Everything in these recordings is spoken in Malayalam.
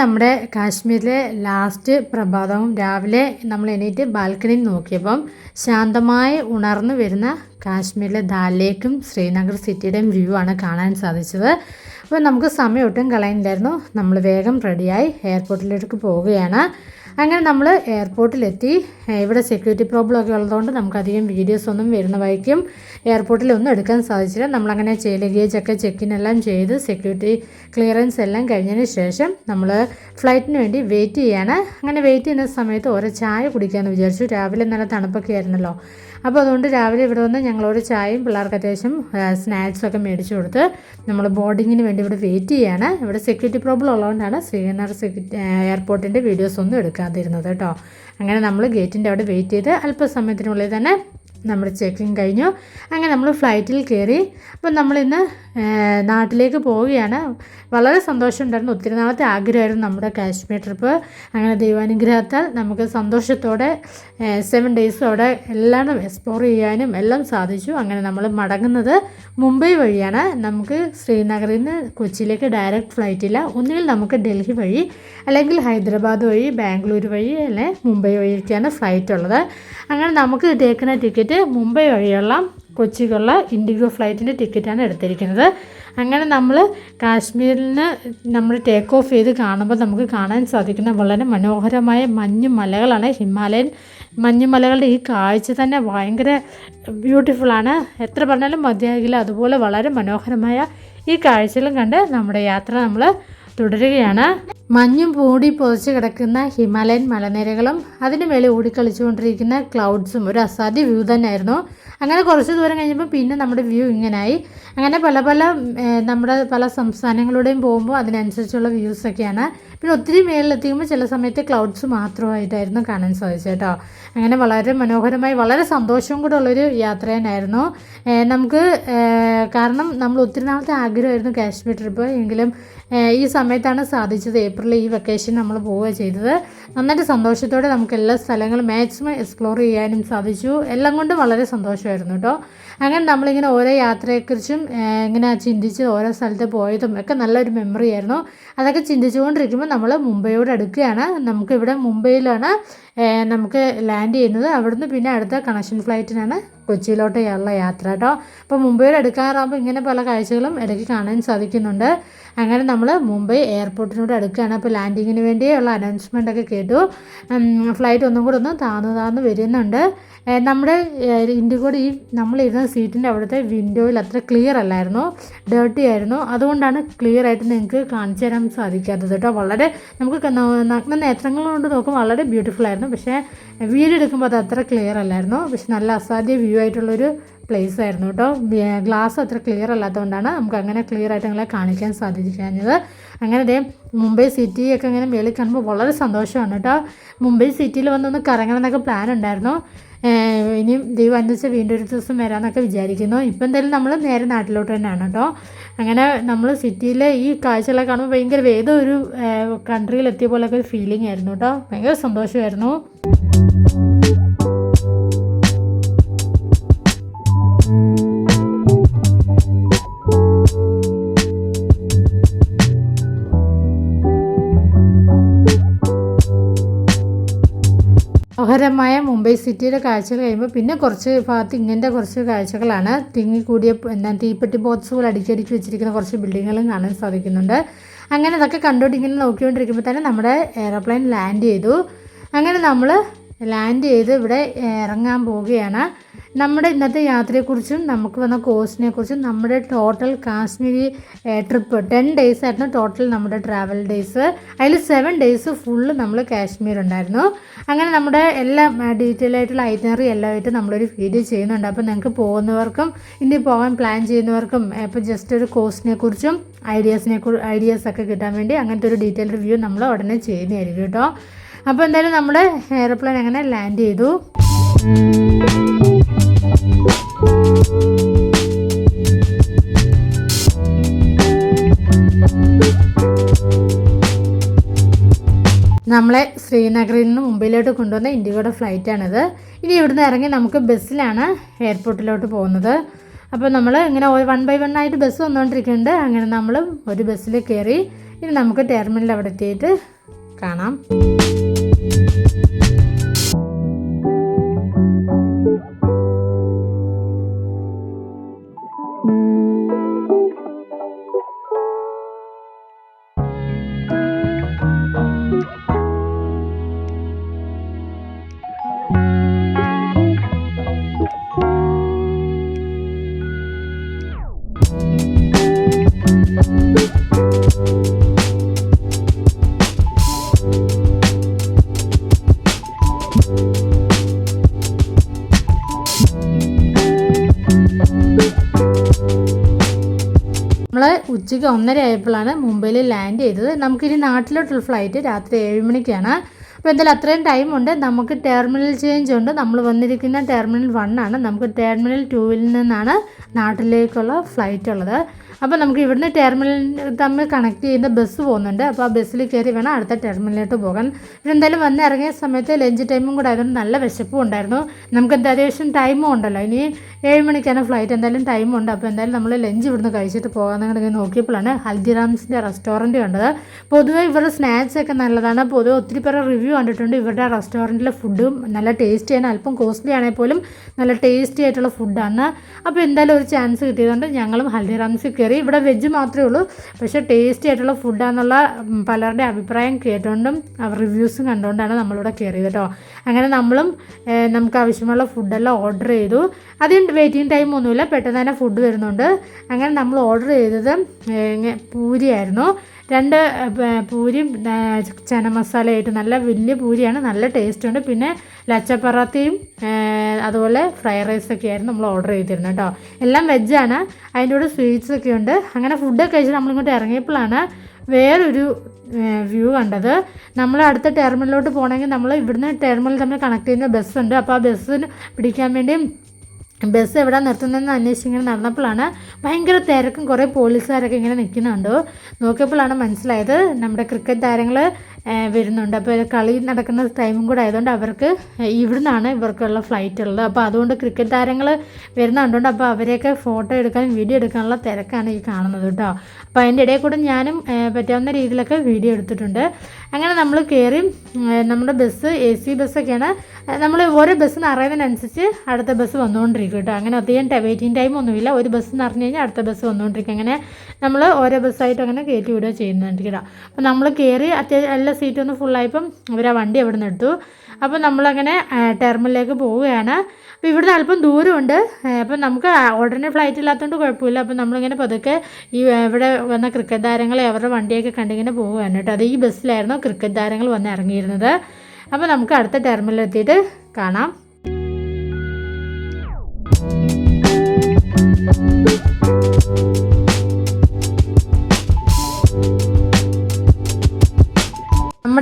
നമ്മുടെ കാശ്മീരിലെ ലാസ്റ്റ് പ്രഭാതവും രാവിലെ നമ്മൾ എണീറ്റ് ബാൽക്കണിയിൽ നോക്കിയപ്പം ശാന്തമായി ഉണർന്നു വരുന്ന കാശ്മീരിലെ ദാലേക്കും ശ്രീനഗർ സിറ്റിയുടെയും വ്യൂ ആണ് കാണാൻ സാധിച്ചത്. അപ്പോൾ നമുക്ക് സമയം ഒട്ടും കളയുന്നില്ലായിരുന്നു. നമ്മൾ വേഗം റെഡിയായി എയർപോർട്ടിലേക്ക് പോവുകയാണ്. അങ്ങനെ നമ്മൾ എയർപോർട്ടിലെത്തി. ഇവിടെ സെക്യൂരിറ്റി പ്രോബ്ലം ഒക്കെ ഉള്ളതുകൊണ്ട് നമുക്കധികം വീഡിയോസ് ഒന്നും വരുന്ന വഴിക്കും എയർപോർട്ടിലൊന്നും എടുക്കാൻ സാധിച്ചില്ല. നമ്മളങ്ങനെ ചെക്കിൻ എല്ലാം ചെയ്ത് സെക്യൂരിറ്റി ക്ലിയറൻസ് എല്ലാം കഴിഞ്ഞതിന് ശേഷം നമ്മൾ ഫ്ലൈറ്റിന് വേണ്ടി വെയിറ്റ് ചെയ്യാണ്. അങ്ങനെ വെയിറ്റ് ചെയ്യുന്ന സമയത്ത് ഓരോ ചായ കുടിക്കാമെന്ന് വിചാരിച്ചു. രാവിലെ നല്ല തണുപ്പൊക്കെ ആയിരുന്നല്ലോ. അപ്പോൾ അതുകൊണ്ട് രാവിലെ ഇവിടെ വന്ന് ഞങ്ങളോട് ചായയും പിള്ളേർക്ക് അത്യാവശ്യം സ്നാക്സൊക്കെ മേടിച്ചു കൊടുത്ത് നമ്മൾ ബോർഡിങ്ങിന് വേണ്ടി ഇവിടെ വെയിറ്റ് ചെയ്യാണ്. ഇവിടെ സെക്യൂരിറ്റി പ്രോബ്ലം ഉള്ളതുകൊണ്ടാണ് സെക്യൂരിറ്റി എയർപോർട്ടിന്റെ വീഡിയോസ് ഒന്നും എടുക്കാതിരുന്നത് കേട്ടോ. അങ്ങനെ നമ്മൾ ഗേറ്റിന്റെ അവിടെ വെയിറ്റ് ചെയ്ത് അല്പസമയത്തിനുള്ളിൽ തന്നെ നമ്മുടെ ചെക്കിങ് കഴിഞ്ഞു. അങ്ങനെ നമ്മൾ ഫ്ലൈറ്റിൽ കയറി. അപ്പം നമ്മളിന്ന് നാട്ടിലേക്ക് പോവുകയാണ്. വളരെ സന്തോഷമുണ്ടായിരുന്നു. ഒത്തിരി നാളത്തെ ആഗ്രഹമായിരുന്നു നമ്മുടെ കാശ്മീർ ട്രിപ്പ്. അങ്ങനെ ദൈവാനുഗ്രഹത്താൽ നമുക്ക് സന്തോഷത്തോടെ സെവൻ ഡേയ്സ് അവിടെ എല്ലാം എക്സ്പ്ലോർ ചെയ്യാനും എല്ലാം സാധിച്ചു. അങ്ങനെ നമ്മൾ മടങ്ങുന്നത് മുംബൈ വഴിയാണ്. നമുക്ക് ശ്രീനഗറിൽ നിന്ന് കൊച്ചിയിലേക്ക് ഡയറക്റ്റ് ഫ്ലൈറ്റില്ല ഒന്നുകിൽ നമുക്ക് ഡൽഹി വഴി അല്ലെങ്കിൽ ഹൈദരാബാദ് വഴി ബാംഗ്ലൂർ വഴി അല്ലെങ്കിൽ മുംബൈ വഴിയൊക്കെയാണ് ഫ്ലൈറ്റ് ഉള്ളത്. അങ്ങനെ നമുക്ക് കിട്ടിയേക്കുന്ന ടിക്കറ്റ് മുംബൈ വഴിയുള്ള കൊച്ചിക്കുള്ള ഇൻഡിഗോ ഫ്ലൈറ്റിന്റെ ടിക്കറ്റാണ് എടുത്തിരിക്കുന്നത്. അങ്ങനെ നമ്മൾ കാശ്മീരിൽ നിന്ന് നമ്മൾ ടേക്ക് ഓഫ് ചെയ്ത് കാണുമ്പോൾ നമുക്ക് കാണാൻ സാധിക്കുന്ന വളരെ മനോഹരമായ മഞ്ഞു മലകളാണ് ഹിമാലയൻ മഞ്ഞുമലകളുടെ ഈ കാഴ്ച തന്നെ ഭയങ്കര ബ്യൂട്ടിഫുള്ളാണ് എത്ര പറഞ്ഞാലും മതിയാകില്ല അതുപോലെ വളരെ മനോഹരമായ ഈ കാഴ്ചകളും കണ്ട് നമ്മുടെ യാത്ര നമ്മൾ തുടരുകയാണ്. മഞ്ഞും പൂടി പൊതിച്ച് കിടക്കുന്ന ഹിമാലയൻ മലനിരകളും അതിന് മേലെ ഓടിക്കളിച്ചുകൊണ്ടിരിക്കുന്ന ക്ലൗഡ്സും ഒരു അസാധ്യ വ്യൂ തന്നെയായിരുന്നു. അങ്ങനെ കുറച്ച് ദൂരം കഴിഞ്ഞപ്പോൾ പിന്നെ നമ്മുടെ വ്യൂ ഇങ്ങനായി. അങ്ങനെ പല പല നമ്മുടെ പല സംസ്ഥാനങ്ങളുടെയും പോകുമ്പോൾ അതിനനുസരിച്ചുള്ള വ്യൂസൊക്കെയാണ് പിന്നെ ഒത്തിരി മേളിലെത്തിക്കുമ്പോൾ ചില സമയത്ത് ക്ലൗഡ്സ് മാത്രമായിട്ടായിരുന്നു കാണാൻ സാധിച്ചത് കേട്ടോ. അങ്ങനെ വളരെ മനോഹരമായി വളരെ സന്തോഷവും കൂടെ ഉള്ളൊരു യാത്രയായിരുന്നു നമുക്ക് കാരണം നമ്മൾ ഒത്തിരി നാളത്തെ ആഗ്രഹമായിരുന്നു കാശ്മീർ ട്രിപ്പ് എങ്കിലും ഈ സമയത്താണ് സാധിച്ചത്. ഏപ്രിൽ ഈ വെക്കേഷൻ നമ്മൾ പോവുക ചെയ്തത്. നന്നായിട്ട് സന്തോഷത്തോടെ നമുക്ക് എല്ലാ സ്ഥലങ്ങളും മാക്സിമം എക്സ്പ്ലോർ ചെയ്യാനും സാധിച്ചു. എല്ലാം കൊണ്ടും വളരെ സന്തോഷമായിരുന്നു കേട്ടോ അങ്ങനെ നമ്മളിങ്ങനെ ഓരോ യാത്രയെക്കുറിച്ചും ഇങ്ങനെ ചിന്തിച്ച് ഓരോ സ്ഥലത്ത് പോയതും ഒക്കെ നല്ലൊരു മെമ്മറി ആയിരുന്നു. അതൊക്കെ ചിന്തിച്ചുകൊണ്ടിരിക്കുമ്പോൾ നമ്മൾ മുംബൈയോട് അടുക്കുകയാണ്. നമുക്കിവിടെ മുംബൈയിലാണ് നമുക്ക് ലാൻഡ് ചെയ്യുന്നത്. അവിടുന്ന് പിന്നെ അടുത്ത കണക്ഷൻ ഫ്ലൈറ്റിനാണ് കൊച്ചിയിലോട്ട് ഉള്ള യാത്ര കേട്ടോ. അപ്പോൾ മുംബൈയിൽ എടുക്കാറാകുമ്പോൾ ഇങ്ങനെ പല കാഴ്ചകളും ഇടയ്ക്ക് കാണാൻ സാധിക്കുന്നുണ്ട്. അങ്ങനെ നമ്മൾ മുംബൈ എയർപോർട്ടിനോട് അടുക്കുകയാണ്. അപ്പോൾ ലാൻഡിങ്ങിന് വേണ്ടിയുള്ള അനൗൺസ്മെന്റ് ഒക്കെ കേട്ടു. ഫ്ലൈറ്റ് ഒന്നും കൂടെ ഒന്ന് താന്നു താന്ന് വരുന്നുണ്ട്. നമ്മുടെ ഇൻഡിഗോയുടെ ഈ നമ്മളിരുന്ന സീറ്റിന്റെ അവിടുത്തെ വിൻഡോയിൽ അത്ര ക്ലിയർ അല്ലായിരുന്നു. ഡേർട്ടി ആയിരുന്നു. അതുകൊണ്ടാണ് ക്ലിയർ ആയിട്ട് നിങ്ങൾക്ക് കാണിച്ചു തരാൻ സാധിക്കാത്തത് കേട്ടോ. വളരെ നമുക്ക് നഗ്ന നേത്രങ്ങൾ കൊണ്ട് നോക്കുമ്പോൾ വളരെ ബ്യൂട്ടിഫുൾ ആയിരുന്നു. പക്ഷേ വീഡിയോ എടുക്കുമ്പോൾ അത് അത്ര ക്ലിയർ അല്ലായിരുന്നു. പക്ഷെ നല്ല അസാധ്യ വ്യൂ ആയിട്ടുള്ളൊരു പ്ലേസ് ആയിരുന്നു കേട്ടോ. ഗ്ലാസ് അത്ര ക്ലിയർ അല്ലാത്തതുകൊണ്ടാണ് നമുക്ക് അങ്ങനെ ക്ലിയർ ആയിട്ട് നിങ്ങളെ കാണിക്കാൻ സാധിക്കാഞ്ഞത്. അങ്ങനെ ദേ മുംബൈ സിറ്റിയൊക്കെ ഇങ്ങനെ മേളിൽ കാണുമ്പോൾ വളരെ സന്തോഷമാണ് കേട്ടോ. മുംബൈ സിറ്റിയിൽ വന്നൊന്ന് കറങ്ങണം എന്നൊക്കെ പ്ലാൻ ഉണ്ടായിരുന്നു. ഇനിയും ദൈവം അനുസരിച്ച് വീണ്ടും ഒരു ദിവസം വരാമെന്നൊക്കെ വിചാരിക്കുന്നു. ഇപ്പം എന്തായാലും നമ്മൾ നേരെ നാട്ടിലോട്ട് തന്നെയാണ് കേട്ടോ. അങ്ങനെ നമ്മൾ സിറ്റിയിലെ ഈ കാഴ്ചകളൊക്കെ കാണുമ്പോൾ ഭയങ്കര ഏതോ ഒരു കൺട്രിയിൽ എത്തിയ പോലെയൊക്കെ ഒരു ഫീലിംഗ് ആയിരുന്നു കേട്ടോ. ഭയങ്കര സന്തോഷമായിരുന്നു. മുംബൈ സിറ്റിയുടെ കാഴ്ചകൾ കഴിയുമ്പോൾ പിന്നെ കുറച്ച് ഭാഗത്ത് ഇങ്ങനത്തെ കുറച്ച് കാഴ്ചകളാണ്. തിങ്ങി കൂടിയ എന്താ തീപ്പെട്ടി ബോക്സുകൾ അടിച്ചടിച്ച് വെച്ചിരിക്കുന്ന കുറച്ച് ബിൽഡിങ്ങുകളും കാണാൻ സാധിക്കുന്നുണ്ട്. അങ്ങനെ അതൊക്കെ കണ്ടുകൊണ്ട് ഇങ്ങനെ നോക്കിക്കൊണ്ടിരിക്കുമ്പോൾ തന്നെ നമ്മുടെ എയർപ്ലെയിൻ ലാൻഡ് ചെയ്തു. അങ്ങനെ നമ്മൾ ലാൻഡ് ചെയ്ത് ഇവിടെ ഇറങ്ങാൻ പോവുകയാണ്. നമ്മുടെ ഇന്നത്തെ യാത്രയെക്കുറിച്ചും നമുക്ക് വന്ന കോഴ്സിനെ കുറിച്ചും നമ്മുടെ total Kashmiri trip ten days ആയിരുന്നു ടോട്ടൽ നമ്മുടെ ട്രാവൽ ഡേയ്സ് അതിൽ സെവൻ ഡേയ്സ് ഫുള്ള് നമ്മൾ കാശ്മീർ ഉണ്ടായിരുന്നു അങ്ങനെ നമ്മുടെ എല്ലാ ഡീറ്റെയിൽ ആയിട്ടുള്ള ഐറ്റനറി എല്ലാമായിട്ട് നമ്മളൊരു വീഡിയോ ചെയ്യുന്നുണ്ട്. അപ്പോൾ നിങ്ങൾക്ക് പോകുന്നവർക്കും ഇനി പോകാൻ പ്ലാൻ ചെയ്യുന്നവർക്കും ഇപ്പോൾ ജസ്റ്റ് ഒരു കോഴ്സിനെ കുറിച്ചും ഐഡിയാസിനെ ഐഡിയാസ് ഒക്കെ കിട്ടാൻ വേണ്ടി അങ്ങനത്തെ ഒരു ഡീറ്റെയിൽ റിവ്യൂ നമ്മൾ ഉടനെ ചെയ്യുന്നതായിരിക്കും കേട്ടോ. അപ്പോൾ എന്തായാലും നമ്മുടെ എയർപ്ലെയിൻ അങ്ങനെ ലാൻഡ് ചെയ്തു? നമ്മളെ ശ്രീനഗറിൽ നിന്ന് മുംബൈയിലോട്ട് കൊണ്ടുവന്ന ഇൻഡിഗോയുടെ ഫ്ലൈറ്റാണിത്. ഇനി ഇവിടുന്ന് ഇറങ്ങി നമുക്ക് ബസ്സിലാണ് എയർപോർട്ടിലോട്ട് പോകുന്നത്. അപ്പോൾ നമ്മൾ ഇങ്ങനെ വൺ ബൈ വൺ ആയിട്ട് ബസ് വന്നുകൊണ്ടിരിക്കുന്നുണ്ട് അങ്ങനെ നമ്മൾ ഒരു ബസ്സിൽ കയറി ഇനി നമുക്ക് ടെർമിനൽ അവിടെ എത്തിയിട്ട് കാണാം. ഉച്ചയ്ക്ക് ഒന്നര ആയപ്പോഴാണ് മുംബൈയിൽ ലാൻഡ് ചെയ്തത്. നമുക്കിനി നാട്ടിലോട്ടുള്ള ഫ്ലൈറ്റ് രാത്രി ഏഴ് മണിക്കാണ്. അപ്പോൾ എന്തായാലും അത്രയും ടൈമുണ്ട് നമുക്ക് ടെർമിനൽ ചേഞ്ച് ഉണ്ട്. നമ്മൾ വന്നിരിക്കുന്ന ടെർമിനൽ വൺ ആണ്. നമുക്ക് ടെർമിനൽ ടൂവിൽ നിന്നാണ് നാട്ടിലേക്കുള്ള ഫ്ലൈറ്റ് ഉള്ളത്. അപ്പോൾ നമുക്ക് ഇവിടുന്ന് ടെർമിനൽ തമ്മിൽ കണക്ട് ചെയ്യുന്ന ബസ് പോകുന്നുണ്ട്. അപ്പോൾ ആ ബസ്സിൽ കയറി വേണം അടുത്ത ടെർമിനലിലോട്ട് പോകാൻ. പിന്നെ എന്തായാലും വന്ന് ഇറങ്ങിയ സമയത്ത് ലഞ്ച് ടൈമും കൂടെ ആയതുകൊണ്ട് നല്ല വിശപ്പും ഉണ്ടായിരുന്നു. നമുക്ക് എന്താ അത്യാവശ്യം ടൈമും ഉണ്ടല്ലോ. ഇനി ഏഴ് മണിക്കാണ് ഫ്ലൈറ്റ് എന്തായാലും ടൈമുണ്ട് അപ്പോൾ എന്തായാലും നമ്മൾ ലഞ്ച് ഇവിടുന്ന് കഴിച്ചിട്ട് പോകാമെന്ന് നോക്കിയപ്പോഴാണ് ഹൽദിറാംസിന്റെ റെസ്റ്റോറന്റ് കണ്ടത്. പൊതുവെ ഇവരുടെ സ്നാക്സ് ഒക്കെ നല്ലതാണ്. പൊതുവെ ഒത്തിരി പേരെ റിവ്യൂ കണ്ടിട്ടുണ്ട്. ഇവരുടെ റെസ്റ്റോറന്റിലെ ഫുഡും നല്ല ടേസ്റ്റി ആണ്. അല്പം കോസ്റ്റ്ലി ആണെങ്കിൽ പോലും നല്ല ടേസ്റ്റി ആയിട്ടുള്ള ഫുഡാണ് അപ്പോൾ എന്തായാലും ഒരു ചാൻസ് കിട്ടിയതുകൊണ്ട് ഞങ്ങളും ഹൽദിറാംസിൽ കയറി. ഇവിടെ വെജ് മാത്രമേ ഉള്ളൂ. പക്ഷേ ടേസ്റ്റി ആയിട്ടുള്ള ഫുഡാന്നുള്ള ഉം, പലരുടെ അഭിപ്രായം കേട്ടുകൊണ്ടും റിവ്യൂസും കണ്ടുകൊണ്ടാണ് നമ്മളിവിടെ കയറിയത് കേട്ടോ അങ്ങനെ നമ്മളും നമുക്ക് ആവശ്യമുള്ള ഫുഡെല്ലാം ഓർഡർ ചെയ്തു. അതിന് വെയിറ്റിംഗ് ടൈം ഒന്നുമില്ല പെട്ടെന്ന് തന്നെ ഫുഡ് വരുന്നുണ്ട്. അങ്ങനെ നമ്മൾ ഓർഡർ ചെയ്തത് പൂരിയായിരുന്നു രണ്ട് പൂരിയും ചന മസാലയായിട്ട് നല്ല വലിയ പൂരിയാണ് നല്ല ടേസ്റ്റ് ഉണ്ട്. പിന്നെ ലച്ചപ്പറത്തിയും അതുപോലെ ഫ്രൈഡ് റൈസൊക്കെ ആയിരുന്നു നമ്മൾ ഓർഡർ ചെയ്തിരുന്നത് കേട്ടോ. എല്ലാം വെജാണ് അതിന്റെ കൂടെ സ്വീറ്റ്സ് ഒക്കെ ഉണ്ട്. അങ്ങനെ ഫുഡൊക്കെ കഴിച്ച് നമ്മളിങ്ങോട്ട് ഇറങ്ങിയപ്പോഴാണ് വേറൊരു വ്യൂ കണ്ടത്. നമ്മൾ അടുത്ത ടെർമിനലിലോട്ട് പോകണമെങ്കിൽ നമ്മൾ ഇവിടുന്ന് ടെർമിനൽ തമ്മിൽ കണക്ട് ചെയ്യുന്ന ബസ്സുണ്ട് അപ്പോൾ ആ ബസ്സിന് പിടിക്കാൻ വേണ്ടി ബസ് എവിടെ നിർത്തുന്നതെന്ന് അന്വേഷിച്ച് ഇങ്ങനെ നടന്നപ്പോഴാണ് ഭയങ്കര തിരക്കും. കുറേ പോലീസുകാരൊക്കെ ഇങ്ങനെ നിൽക്കുന്നുണ്ട് നോക്കിയപ്പോഴാണ് മനസ്സിലായത് നമ്മുടെ ക്രിക്കറ്റ് താരങ്ങൾ വരുന്നുണ്ട്. അപ്പോൾ കളി നടക്കുന്ന ടൈമും കൂടെ ആയതുകൊണ്ട് അവർക്ക് ഇവിടുന്നാണ് ഇവർക്കുള്ള ഫ്ലൈറ്റ് ഉള്ളത്. അപ്പോൾ അതുകൊണ്ട് ക്രിക്കറ്റ് താരങ്ങൾ വരുന്നുണ്ട് അപ്പോൾ അവരെയൊക്കെ ഫോട്ടോ എടുക്കാനും വീഡിയോ എടുക്കാനുള്ള തിരക്കാണ് ഈ കാണുന്നത് കേട്ടോ. അപ്പോൾ അതിന്റെ ഇടയിൽ കൂടെ ഞാനും പറ്റാവുന്ന രീതിയിലൊക്കെ വീഡിയോ എടുത്തിട്ടുണ്ട്. അങ്ങനെ നമ്മൾ കയറി നമ്മുടെ ബസ് എ സി ബസ്സൊക്കെയാണ് നമ്മൾ ഓരോ ബസ് നിറയുന്നതിനനുസരിച്ച് അടുത്ത ബസ് വന്നുകൊണ്ടിരിക്കും കേട്ടോ. അങ്ങനെ അധികം വെയിറ്റിംഗ് ടൈം ഒന്നുമില്ല. ഒരു ബസ് നിറഞ്ഞു കഴിഞ്ഞാൽ അടുത്ത ബസ് വന്നുകൊണ്ടിരിക്കും. അങ്ങനെ നമ്മൾ ഓരോ ബസ്സായിട്ട് അങ്ങനെ കയറ്റി വിടുക ചെയ്യുന്നുണ്ട് കേട്ടോ. അപ്പോൾ നമ്മൾ കയറി അത്യാവശ്യം എല്ലാ സീറ്റും ഒന്ന് ഫുള്ളായപ്പം അവർ ആ വണ്ടി അവിടെ നിന്ന് എടുത്തു. അപ്പോൾ നമ്മളങ്ങനെ ടെർമിനലിലേക്ക് പോവുകയാണ്. അപ്പോൾ ഇവിടുന്ന് അല്പം ദൂരമുണ്ട്. അപ്പം നമുക്ക് ഉടനെ ഫ്ലൈറ്റ് ഇല്ലാത്തതുകൊണ്ട് കുഴപ്പമില്ല. അപ്പം നമ്മളിങ്ങനെ പതുക്കെ ഈ ഇവിടെ വന്ന ക്രിക്കറ്റ് താരങ്ങളെ അവരുടെ വണ്ടിയൊക്കെ കണ്ടിങ്ങനെ പോവുകയാണ് കേട്ടോ. അത് ഈ ബസ്സിലായിരുന്നു ക്രിക്കറ്റ് താരങ്ങൾ വന്ന് ഇറങ്ങിയിരുന്നത്. അപ്പോൾ നമുക്ക് അടുത്ത ടെർമിനൽ എത്തിയിട്ട് കാണാം.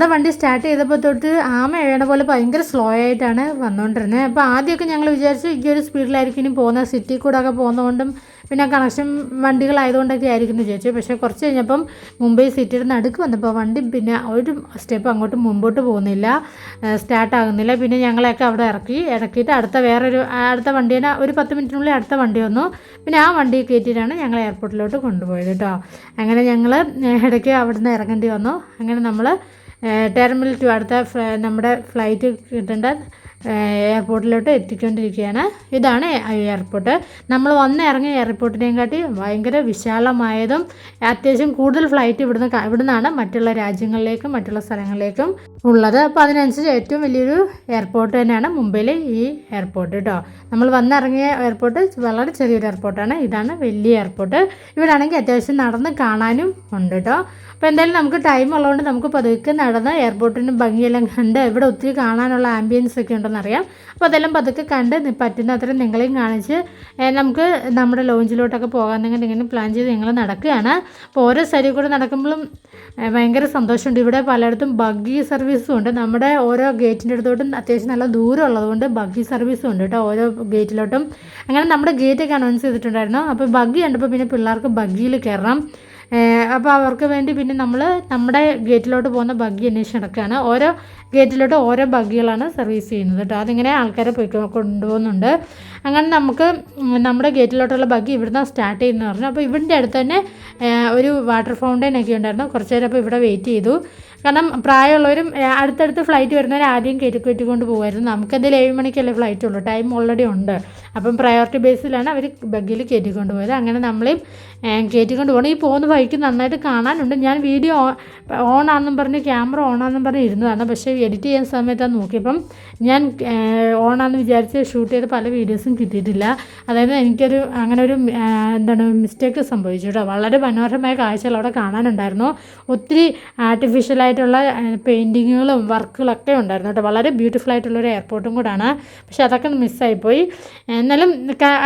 നമ്മുടെ വണ്ടി സ്റ്റാർട്ട് ചെയ്തപ്പോൾ തൊട്ട് ആമ എഴുന്ന പോലെ ഭയങ്കര സ്ലോ ആയിട്ടാണ് വന്നുകൊണ്ടിരുന്നത് അപ്പോൾ ആദ്യമൊക്കെ ഞങ്ങൾ വിചാരിച്ചു ഈ ഒരു സ്പീഡിലായിരിക്കും ഇനി പോകുന്നത്. സിറ്റി കൂടെ ഒക്കെ പോകുന്നതുകൊണ്ടും പിന്നെ കണക്ഷൻ വണ്ടികളായതുകൊണ്ടൊക്കെ ആയിരിക്കും എന്ന് വിചാരിച്ചു. പക്ഷേ കുറച്ച് കഴിഞ്ഞപ്പം മുംബൈ സിറ്റിയുടെ നടുക്ക് വന്നപ്പോൾ വണ്ടി പിന്നെ ഒരു സ്റ്റെപ്പ് അങ്ങോട്ട് മുമ്പോട്ട് പോകുന്നില്ല. സ്റ്റാർട്ട് ആകുന്നില്ല. പിന്നെ ഞങ്ങളെയൊക്കെ അവിടെ ഇറക്കി ഇറക്കിയിട്ട് അടുത്ത വേറൊരു അടുത്ത വണ്ടീനെ ഒരു പത്ത് മിനിറ്റിനുള്ളിൽ അടുത്ത വണ്ടി വന്നു. പിന്നെ ആ വണ്ടി കയറ്റിയിട്ടാണ് ഞങ്ങൾ എയർപോർട്ടിലോട്ട് കൊണ്ടുപോയത് കേട്ടോ. അങ്ങനെ ഞങ്ങൾ ഇടയ്ക്ക് അവിടുന്ന് ഇറങ്ങേണ്ടി വന്നു. അങ്ങനെ നമ്മൾ ടെർമിനൽ ടു അടുത്ത നമ്മുടെ ഫ്ലൈറ്റ് കിട്ടേണ്ട. എയർപോർട്ടിലോട്ട് എത്തിക്കൊണ്ടിരിക്കുകയാണ്. ഇതാണ് എയർപോർട്ട് നമ്മൾ വന്ന് ഇറങ്ങിയ എയർപോർട്ടിനെയും കാട്ടി ഭയങ്കര വിശാലമായതും അത്യാവശ്യം കൂടുതൽ ഫ്ലൈറ്റ് ഇവിടുന്ന് ഇവിടുന്നാണ് മറ്റുള്ള രാജ്യങ്ങളിലേക്കും മറ്റുള്ള സ്ഥലങ്ങളിലേക്കും ഉള്ളത്. അപ്പോൾ അതിനനുസരിച്ച് ഏറ്റവും വലിയൊരു എയർപോർട്ട് തന്നെയാണ് മുംബൈയിലെ ഈ എയർപോർട്ട് കേട്ടോ നമ്മൾ വന്നിറങ്ങിയ എയർപോർട്ട് വളരെ ചെറിയൊരു എയർപോർട്ടാണ് ഇതാണ് വലിയ എയർപോർട്ട് ഇവിടാണെങ്കിൽ അത്യാവശ്യം നടന്ന് കാണാനും ഉണ്ട് കേട്ടോ അപ്പോൾ എന്തായാലും നമുക്ക് ടൈം ഉള്ളതുകൊണ്ട് നമുക്ക് പതുക്കെ നടന്ന് എയർപോർട്ടിന് ഭംഗിയെല്ലാം കണ്ട് ഇവിടെ ഒത്തിരി കാണാനുള്ള ആംബിയൻസ് ഒക്കെ ഉണ്ടെന്നറിയാം അപ്പോൾ അതെല്ലാം പതുക്കെ കണ്ട് പറ്റുന്ന അത്രയും നിങ്ങളെയും കാണിച്ച് നമുക്ക് നമ്മുടെ ലോഞ്ചിലോട്ടൊക്കെ പോകാമെന്നെങ്കിൽ ഇങ്ങനെ പ്ലാൻ ചെയ്ത് നിങ്ങൾ നടക്കുകയാണ്. അപ്പോൾ ഓരോ സൈഡിൽ കൂടെ നടക്കുമ്പോഴും ഭയങ്കര സന്തോഷമുണ്ട്. ഇവിടെ പലയിടത്തും ബഗ്ഗി സർവീസും ഉണ്ട്. നമ്മുടെ ഓരോ ഗേറ്റിന്റെ അടുത്തോട്ടും അത്യാവശ്യം നല്ല ദൂരം ഉള്ളതുകൊണ്ട് ബഗ്ഗി സർവീസും ഉണ്ട് കേട്ടോ ഓരോ ഗേറ്റിലോട്ടും അങ്ങനെ നമ്മുടെ ഗേറ്റൊക്കെ അനൗൺസ് ചെയ്തിട്ടുണ്ടായിരുന്നു. അപ്പോൾ ബഗ്ഗി കണ്ടപ്പോൾ പിന്നെ പിള്ളേർക്ക് ബഗ്ഗിയിൽ കയറണം അപ്പോൾ അവർക്ക് വേണ്ടി പിന്നെ നമ്മൾ നമ്മുടെ ഗേറ്റിലോട്ട് പോകുന്ന ബഗ്ഗി അന്വേഷിച്ച് നടക്കുകയാണ്. ഓരോ ഗേറ്റിലോട്ട് ഓരോ ബഗ്ഗികളാണ് സർവീസ് ചെയ്യുന്നത് കേട്ടോ. അതിങ്ങനെ ആൾക്കാരെ പോയി കൊണ്ടുപോകുന്നുണ്ട്. അങ്ങനെ നമുക്ക് നമ്മുടെ ഗേറ്റിലോട്ടുള്ള ബഗ്ഗി ഇവിടുന്ന് സ്റ്റാർട്ട് ചെയ്യുന്നു പറഞ്ഞു. അപ്പോൾ ഇവിടുത്തെ അടുത്ത് തന്നെ ഒരു വാട്ടർ ഫൗണ്ടൈൻ ഒക്കെ ഉണ്ടായിരുന്നു. കുറച്ച് നേരം അപ്പോൾ ഇവിടെ വെയിറ്റ് ചെയ്തു. കാരണം പ്രായമുള്ളവരും അടുത്തടുത്ത് ഫ്ലൈറ്റ് വരുന്നവർ ആദ്യം കയറ്റി കയറ്റിക്കൊണ്ട് പോകുമായിരുന്നു നമുക്കെന്തെങ്കിലും ഏഴ് മണിക്കല്ലേ ഫ്ലൈറ്റ് ഉള്ളൂ. ടൈം ഓൾറെഡി ഉണ്ട്. അപ്പം പ്രയോറിറ്റി ബേസിലാണ് അവർ ബഗ്ഗിൽ കയറ്റിക്കൊണ്ട് പോയത് അങ്ങനെ നമ്മളെയും കയറ്റിക്കൊണ്ട് പോകണം ഈ പോകുന്ന വഴിക്ക് നന്നായിട്ട് കാണാനുണ്ട്. ഞാൻ വീഡിയോ ഓൺ ആണെന്നും പറഞ്ഞ് ക്യാമറ ഓൺ ആണെന്നും പറഞ്ഞ് ഇരുന്നതാണ്. പക്ഷേ എഡിറ്റ് ചെയ്യുന്ന സമയത്താണ് നോക്കിയപ്പം ഞാൻ ഓൺ ആണെന്ന് വിചാരിച്ച് ഷൂട്ട് ചെയ്ത പല വീഡിയോസും കിട്ടിയിട്ടില്ല. അതായത് എനിക്കൊരു അങ്ങനെ ഒരു എന്താണ് മിസ്റ്റേക്ക് സംഭവിച്ചു കേട്ടോ. വളരെ മനോഹരമായ കാഴ്ചകൾ അവിടെ കാണാനുണ്ടായിരുന്നു. ഒത്തിരി ആർട്ടിഫിഷ്യലായിട്ടുള്ള പെയിന്റിങ്ങുകളും വർക്കുകളൊക്കെ ഉണ്ടായിരുന്നു കേട്ടോ. വളരെ ബ്യൂട്ടിഫുൾ ആയിട്ടുള്ളൊരു എയർപോർട്ടും കൂടാണ്. പക്ഷേ അതൊക്കെ മിസ്സായിപ്പോയി എന്നാലും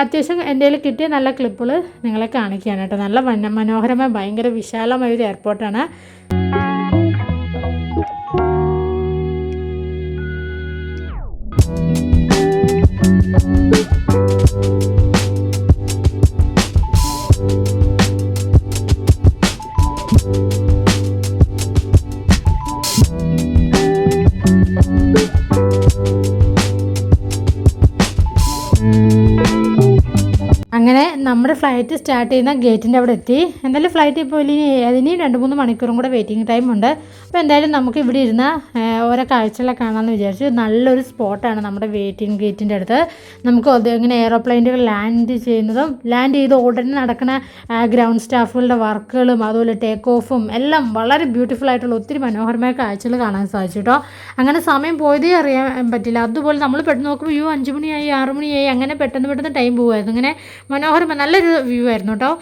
അത്യാവശ്യം എന്റെ കയ്യിൽ കിട്ടിയ നല്ല ക്ലിപ്പുകൾ നിങ്ങളെ കാണിക്കുകയാണ് കേട്ടോ. നല്ല മനോഹരമായ ഭയങ്കര വിശാലമായ ഒരു എയർപോർട്ടാണ്. അങ്ങനെ നമ്മുടെ ഫ്ലൈറ്റ് സ്റ്റാർട്ട് ചെയ്യുന്ന ഗേറ്റിന്റെ അവിടെ എത്തി. എന്തായാലും ഫ്ലൈറ്റ് ഇപ്പോൾ ഇനി അതിന് രണ്ട് മൂന്ന് മണിക്കൂറും കൂടെ വെയിറ്റിംഗ് ടൈം ഉണ്ട്. അപ്പോൾ എന്തായാലും നമുക്ക് ഇവിടെ ഇരുന്ന് ഓരോ കാഴ്ചകളൊക്കെ കാണാമെന്ന് വിചാരിച്ചു. നല്ലൊരു സ്പോട്ടാണ് നമ്മുടെ വെയിറ്റിംഗ് ഗേറ്റിന്റെ അടുത്ത്. നമുക്ക് ഇങ്ങനെ എയറോപ്ലെയിനുകൾ ലാൻഡ് ചെയ്യുന്നതും ലാൻഡ് ചെയ്ത് ഉടനെ നടക്കുന്ന ഗ്രൗണ്ട് സ്റ്റാഫുകളുടെ വർക്കുകളും അതുപോലെ ടേക്ക് ഓഫും എല്ലാം വളരെ ബ്യൂട്ടിഫുൾ ആയിട്ടുള്ള ഒത്തിരി മനോഹരമായ കാഴ്ചകൾ കാണാൻ സാധിച്ചു കേട്ടോ അങ്ങനെ സമയം പോയതേ അറിയാൻ പറ്റില്ല. അതുപോലെ നമ്മൾ പെട്ടെന്ന് നോക്കുമ്പോൾ വ്യൂ അഞ്ച് മണിയായി ആറ് മണിയായി അങ്ങനെ പെട്ടെന്ന് പെട്ടെന്ന് ടൈം പോകുമായിരുന്നു ഇങ്ങനെ മനോഹരം നല്ലൊരു വ്യൂ ആയിരുന്നു കേട്ടോ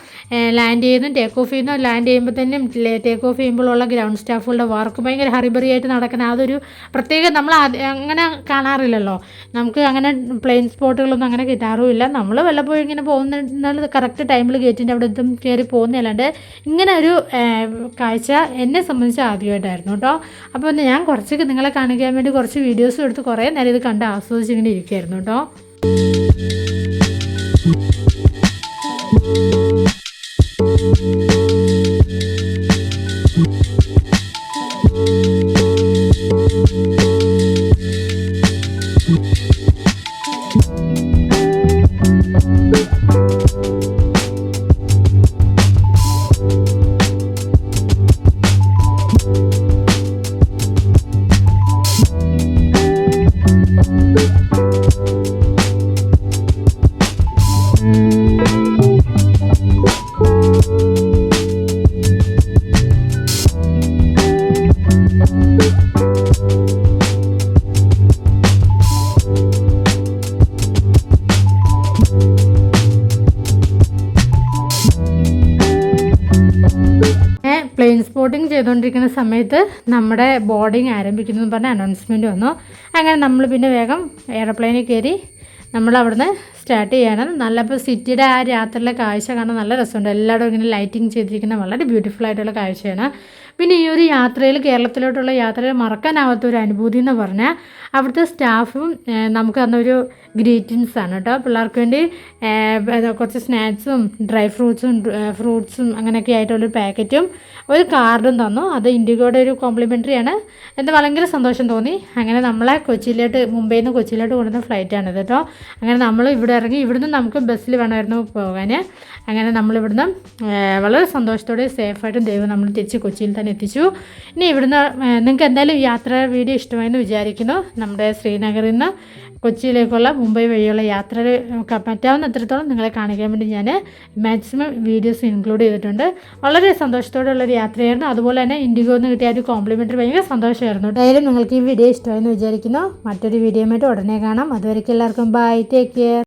ലാൻഡ് ചെയ്യുന്നു ടേക്ക് ഓഫ് ചെയ്യുന്നു ലാൻഡ് ചെയ്യുമ്പോൾ തന്നെ ടേക്ക് ഓഫ് ചെയ്യുമ്പോഴുള്ള ഗ്രൗണ്ട് സ്റ്റാഫുകളുടെ വർക്ക് ഭയങ്കര ഹറിബറി ആയിട്ട് നടക്കുന്ന അതൊരു പ്രത്യേക നമ്മൾ അങ്ങനെ കാണാറില്ലല്ലോ. നമുക്ക് അങ്ങനെ പ്ലെയിൻ സ്പോട്ടുകളൊന്നും അങ്ങനെ കിട്ടാറുമില്ല. നമ്മൾ വല്ലപ്പോഴും ഇങ്ങനെ പോകുന്ന കറക്റ്റ് ടൈമിൽ ഗേറ്റിന്റെ അവിടെ എത്തും കയറി പോകുന്നതല്ലാണ്ട് ഇങ്ങനെ ഒരു കാഴ്ച എന്നെ സംബന്ധിച്ച് ആദ്യമായിട്ടായിരുന്നു കേട്ടോ. അപ്പോൾ ഞാൻ കുറച്ചൊക്കെ നിങ്ങളെ കാണിക്കാൻ വേണ്ടി കുറച്ച് വീഡിയോസും എടുത്ത് കുറേ നേരം ഇത് കണ്ട് ആസ്വദിച്ചിങ്ങനെ ഇരിക്കുമായിരുന്നു കേട്ടോ. ചെയ്തുകൊണ്ടിരിക്കുന്ന സമയത്ത് നമ്മുടെ ബോർഡിങ് ആരംഭിക്കുന്നു പറഞ്ഞ അനൗൺസ്മെന്റ് വന്നു. അങ്ങനെ നമ്മൾ പിന്നെ വേഗം എയർപ്ലെയിനിൽ കയറി നമ്മൾ അവിടുന്ന് സ്റ്റാർട്ട് ചെയ്യണം നല്ല ഇപ്പോൾ സിറ്റിയുടെ ആ രാത്രിയിലെ കാഴ്ച കാണാൻ നല്ല രസമുണ്ട്. എല്ലായിടും ഇങ്ങനെ ലൈറ്റിംഗ് ചെയ്തിരിക്കുന്ന വളരെ ബ്യൂട്ടിഫുൾ ആയിട്ടുള്ള കാഴ്ചയാണ്. പിന്നെ ഈ ഒരു യാത്രയിൽ കേരളത്തിലോട്ടുള്ള യാത്രയിൽ മറക്കാനാവാത്ത ഒരു അനുഭൂതി എന്ന് പറഞ്ഞാൽ അവിടുത്തെ സ്റ്റാഫും നമുക്ക് തന്നൊരു ഗ്രീറ്റിങ്സ് ആണ് കേട്ടോ. പിള്ളേർക്ക് വേണ്ടി കുറച്ച് സ്നാക്സും ഡ്രൈ ഫ്രൂട്ട്സും ഫ്രൂട്ട്സും അങ്ങനെയൊക്കെ ആയിട്ടുള്ളൊരു പാക്കറ്റും ഒരു കാർഡും തന്നു. അത് ഇൻഡിഗോയുടെ ഒരു കോംപ്ലിമെന്ററി ആണ്. എന്ന് ഭയങ്കര സന്തോഷം തോന്നി. അങ്ങനെ നമ്മളെ കൊച്ചിയിലോട്ട് മുംബൈയിൽ നിന്ന് കൊച്ചിയിലോട്ട് കൊണ്ടുവന്ന ഫ്ലൈറ്റാണിത് കേട്ടോ. അങ്ങനെ നമ്മൾ ഇവിടെ ഇറങ്ങി ഇവിടുന്ന് നമുക്ക് ബസ്സിൽ വേണമായിരുന്നു പോകാൻ. അങ്ങനെ നമ്മളിവിടുന്ന് വളരെ സന്തോഷത്തോടെ സേഫായിട്ടും ദൈവം നമ്മൾ തിരിച്ച് കൊച്ചിയിൽ തന്നെ എത്തിച്ചു. ഇനി ഇവിടുന്ന് നിങ്ങൾക്ക് എന്തായാലും യാത്ര വീഡിയോ ഇഷ്ടമായെന്ന് വിചാരിക്കുന്നു. നമ്മുടെ ശ്രീനഗറിൽ നിന്ന് കൊച്ചിയിലേക്കുള്ള മുംബൈ വഴിയുള്ള യാത്ര പറ്റാവുന്ന അത്രത്തോളം നിങ്ങളെ കാണിക്കാൻ വേണ്ടി ഞാൻ മാക്സിമം വീഡിയോസ് ഇൻക്ലൂഡ് ചെയ്തിട്ടുണ്ട്. വളരെ സന്തോഷത്തോടെയുള്ളൊരു യാത്രയായിരുന്നു. അതുപോലെ തന്നെ ഇൻഡിഗോ എന്ന് കിട്ടിയ ഒരു കോംപ്ലിമെന്ററി ഭയങ്കര സന്തോഷമായിരുന്നു. എന്തായാലും നിങ്ങൾക്ക് ഈ വീഡിയോ ഇഷ്ടമായെന്ന് വിചാരിക്കുന്നു. മറ്റൊരു വീഡിയോ ആയിട്ട് ഉടനെ കാണാം. അതുവരേക്കും എല്ലാവർക്കും ബൈ. Take care.